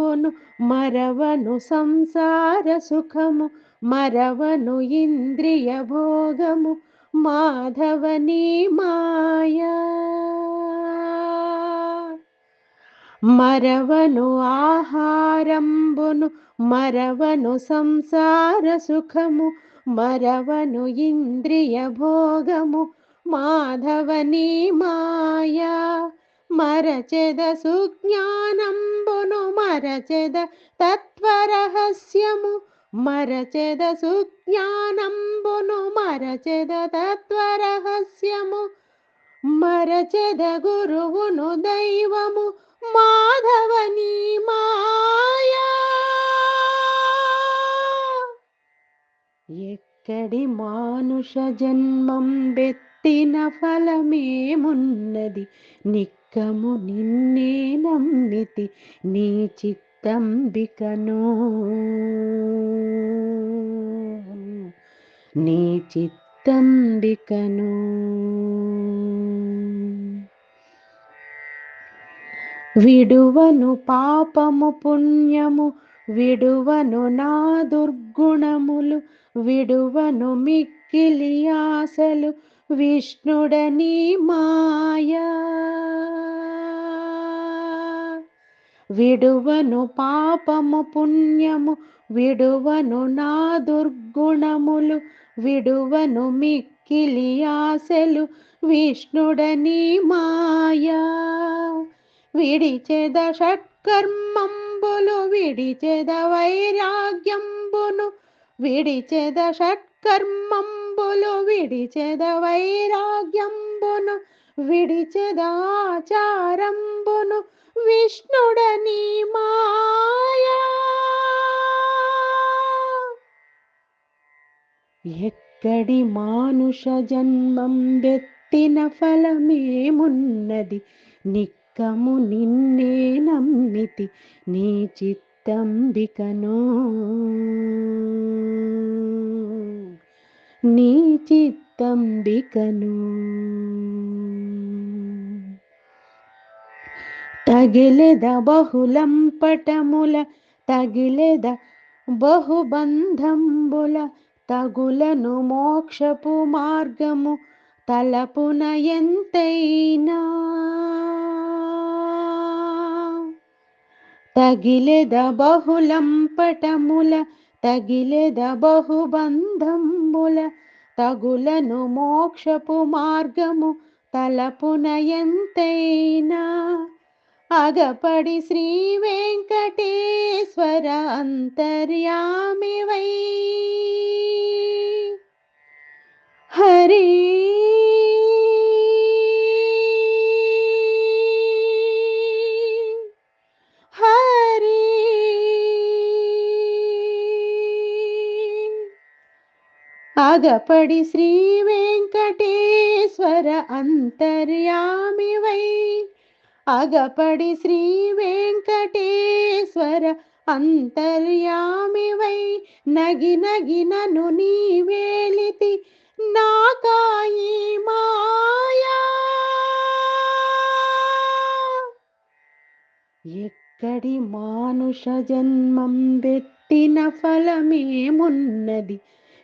ఆహారంబును మరవను సంసార సుఖము మరవను ఇంద్రియ భోగము. మాధవని మాయా. మరవను ఆహారంబును మరవను సంసార సుఖము మరవను ఇంద్రియ భోగము. మాధవని మాయా. మరచెద సుజ్ఞానంబును మరచెద తత్వరహస్యము మరచెద సుజ్ఞానంబును మరచెద తత్వరహస్యము మరచెద గురువును దైవము మాధవని మాయా ఎక్కడి మానుష జన్మం బెత్తిన ఫలమేమున్నది నిక్కము నిన్నే నమ్మితి నీ చిత్తంబికను. నీ చిత్తంబికను. విడువను పాపము పుణ్యము విడువను నా దుర్గుణములు విడువను మిక్కిలి ఆశలు విష్ణుడని మాయా. విడువను పాపము పుణ్యము విడువను నా దుర్గుణములు విడువను మిక్కిలి ఆశలు విష్ణుడని మాయా. విడిచెద షట్కర్మంబులు విడిచెద వైరాగ్యంబును విడిచెద షట్కర్మంబులు విడిచెద వైరాగ్యంబును విడిచెదాచారంబును విష్ణుడని మాయా. ఎక్కడి మానుష జన్మం వెత్తిన ఫలమేమున్నది? నిక్కము నిన్నే నమ్మితి నీ చిత్తంబికను. నీ చిత్తంబికను. తగిలెద బహుళం పటముల తగిలెద బహుబంధంబుల తగులను మోక్షపు మార్గము తలపున ఎంతైనా. తగిలెద బహుళం పటముల తగిలెద బహుబంధంబుల తగులను మోక్షపు మార్గము తలపున ఎంతైనా. అగపడి శ్రీ వెంకటేశ్వర అంతర్యామివై. అగపడి శ్రీ వెంకటేశ్వర అంతర్యామివై. అగపడి శ్రీ వెంకటేశ్వర అంతర్యామివై. నగి నగి నను నీ వేలితి నాకాయి మాయా. ఎక్కడి మానుష జన్మం పెట్టిన ఫలమేమున్నది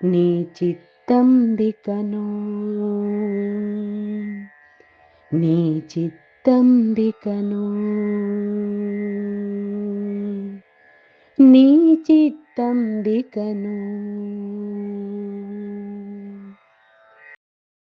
నీ చిత్తంబికను నీ చిత్తంబికను నీ చిత్తంబికను